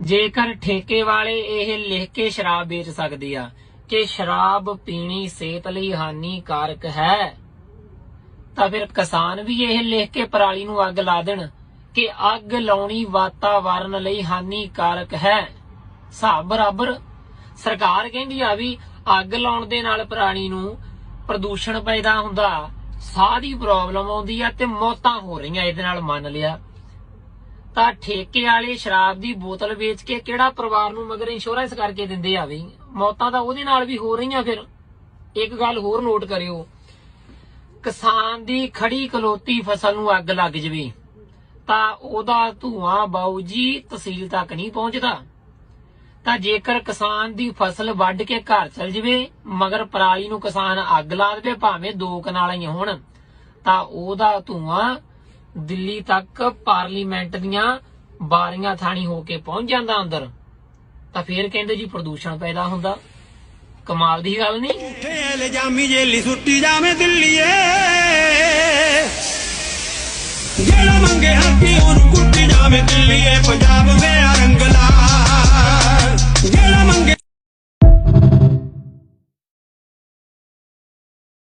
ਜੇਕਰ ਠੇਕੇ ਵਾਲੇ ਇਹ ਲਿਖ ਕੇ ਸ਼ਰਾਬ ਵੇਚ ਸਕਦੇ ਆ, ਕਿ ਸ਼ਰਾਬ ਪੀਣੀ ਸਿਹਤ ਲਈ ਹਾਨੀਕਾਰਕ ਹੈ, ਤਾਂ ਫਿਰ ਕਿਸਾਨ ਵੀ ਇਹ ਲਿਖ ਕੇ ਪਰਾਲੀ ਨੂੰ ਅੱਗ ਲਾ ਦੇਣ ਕਿ ਅੱਗ ਲਾਉਣੀ ਵਾਤਾਵਰਣ ਲਈ ਹਾਨੀਕਾਰਕ ਹੈ। ਹਿਸਾਬ ਬਰਾਬਰ, ਸਰਕਾਰ ਕਹਿੰਦੀ ਆ ਵੀ ਅੱਗ ਲਾਉਣ ਦੇ ਨਾਲ ਪਰਾਲੀ ਨੂੰ ਪ੍ਰਦੂਸ਼ਣ ਪੈਦਾ ਹੁੰਦਾ, ਸਾਹ ਦੀ ਪ੍ਰੋਬਲਮ ਆਉਂਦੀ ਆ ਤੇ ਮੌਤਾਂ ਹੋ ਰਹੀਆਂ, ਇਹਦੇ ਨਾਲ ਮੰਨ ਲਿਆ। ਤਾਂ ਠੇਕੇ ਵਾਲੇ ਸ਼ਰਾਬ ਦੀ ਬੋਤਲ ਵੇਚ ਕੇ ਕਿਹੜਾ ਪਰਿਵਾਰ ਨੂੰ ਮਗਰ ਇੰਸ਼ੋਰੈਂਸ ਕਰਕੇ ਦਿੰਦੇ ਆ ਵੀ? ਮੌਤਾਂ ਤਾਂ ਉਹਦੇ ਨਾਲ ਵੀ ਹੋ ਰਹੀਆਂ ਫਿਰ। ਇੱਕ ਗੱਲ ਹੋਰ ਨੋਟ ਕਰਿਓ। ਕਿਸਾਨ ਦੀ ਖੜੀ ਕਲੋਤੀ ਫਸਲ ਨੂੰ ਅੱਗ ਲੱਗ ਜਵੇ, ਤਾਂ ਉਹਦਾ ਧੂਆਂ ਬਾਊ ਜੀ ਤਹਿਸੀਲ ਤੱਕ ਨਹੀਂ ਪਹੁੰਚਦਾ। ਤਾਂ ਜੇਕਰ ਕਿਸਾਨ ਦੀ ਫਸਲ ਵੱਢ ਕੇ ਘਰ ਚਲ ਜਵੇ, ਮਗਰ ਪਰਾਲੀ ਨੂੰ ਕਿਸਾਨ ਅੱਗ ਲਾ ਦੇਵੇ, ਭਾਵੇਂ ਦੋ ਕਨਾਲਾਂ ਹੀ ਹੋਣ, ਤਾਂ ਉਹਦਾ ਧੂਆਂ ਦਿੱਲੀ ਤੱਕ ਪਾਰਲੀਮੈਂਟ ਦੀਆਂ ਬਾਰੀਆਂ ਥਾਣੀ ਹੋ ਕੇ ਪਹੁੰਚ ਜਾਂਦਾ ਅੰਦਰ, ਤਾਂ ਫੇਰ ਕਹਿੰਦੇ ਜੀ ਪ੍ਰਦੂਸ਼ਣ ਪੈਦਾ ਹੁੰਦਾ। ਕਮਾਲ ਦੀ ਗੱਲ ਨਹੀਂ? ਝੂਠੇ ਇਲਜ਼ਾਮੀ ਜੇਲੀ ਸੁੱਟੀ ਜਾਵੇਂ ਦਿੱਲੀਏ।